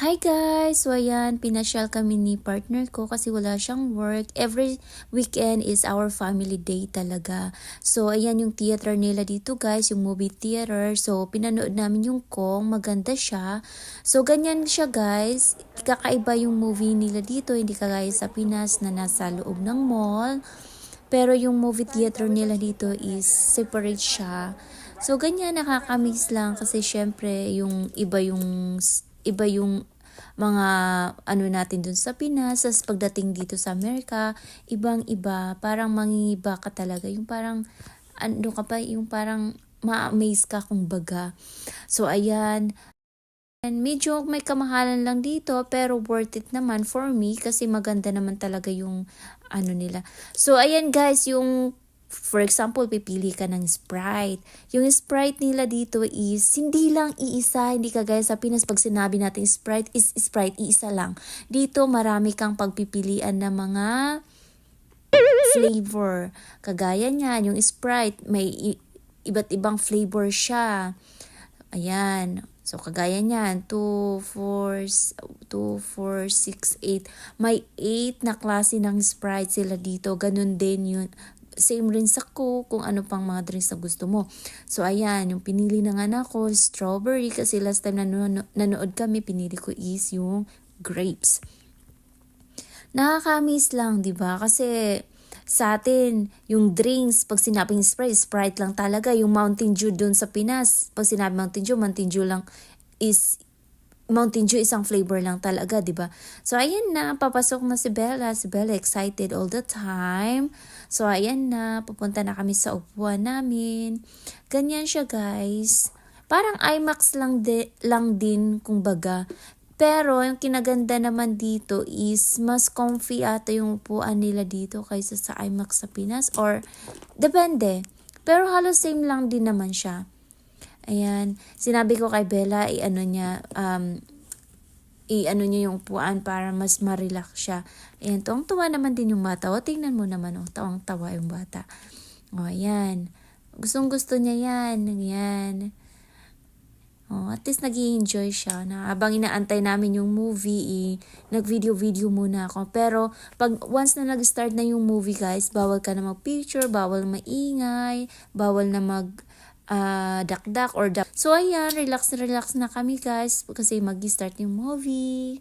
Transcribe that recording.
Hi guys! So ayan, pinasyal kami ni partner ko kasi wala siyang work. Every weekend is our family day talaga. So ayan yung theater nila dito guys, yung movie theater. So pinanood namin yung Kong, maganda siya. So ganyan siya guys. Kakaiba yung movie nila dito, hindi kagaya sa Pinas na nasa loob ng mall. Pero yung movie theater nila dito is separate siya. So ganyan nakakamiss lang kasi syempre yung iba yung iba yung mga ano natin dun sa Pinas, as pagdating dito sa Amerika, ibang iba, parang mangingiba ka talaga, yung parang ano ka pa, yung parang ma-amaze ka kung baga. So ayan, And medyo may kamahalan lang dito pero worth it naman for me kasi maganda naman talaga yung ano nila. So ayan guys, yung for example, pipili ka ng Sprite. Yung Sprite nila dito is hindi lang iisa, hindi kagaya sa Pinas pag sinabi natin Sprite is Sprite, iisa lang. Dito marami kang pagpipilian ng mga flavor. Kagaya niyan, yung Sprite, may iba't ibang flavor siya. Ayan. So, kagaya niyan, 2, 4, 2, 4, 6, 8. May 8 na klase ng Sprite sila dito. Ganun din yun. Same rin sa Coke, kung ano pang mga drinks na gusto mo. So, ayan, yung pinili ng anak ko, strawberry. Kasi last time nanonood, nanood kami, pinili ko is yung grapes. Nakakamiss lang, di ba? Kasi sa atin, yung drinks, pag sinabing Sprite, Sprite lang talaga. Yung Mountain Dew doon sa Pinas, pag sinabi Mountain Dew, Mountain Dew lang is Mountain Dew isang flavor lang talaga, 'di ba? So ayan na, papasok na si Bella. Si Bella excited all the time. So ayan na, pupunta na kami sa upuan namin. Ganyan siya, guys. Parang IMAX lang, de, lang din, kumbaga. Pero yung kinaganda naman dito is mas comfy ata yung upuan nila dito kaysa sa IMAX sa Pinas or depende. Pero halos same lang din naman siya. Ayan, sinabi ko kay Bella, i-ano niya, um, i-ano niya yung upuan para mas ma-relax siya. Ayan, tuwang-tuwa naman din yung bata. O, tingnan mo naman, oh, tawang-tawa yung bata. O, ayan. Gustong-gusto niya yan. Ayan. Oh, at least nag enjoy siya. Na habang inaantay namin yung movie, eh, nag-video-video muna ako. Pero pag once na nag-start na yung movie, guys, bawal ka na mag-picture, bawal maingay, bawal na mag uh, dakdak or dak. So ayan, relax relax na kami guys kasi mag-start yung movie.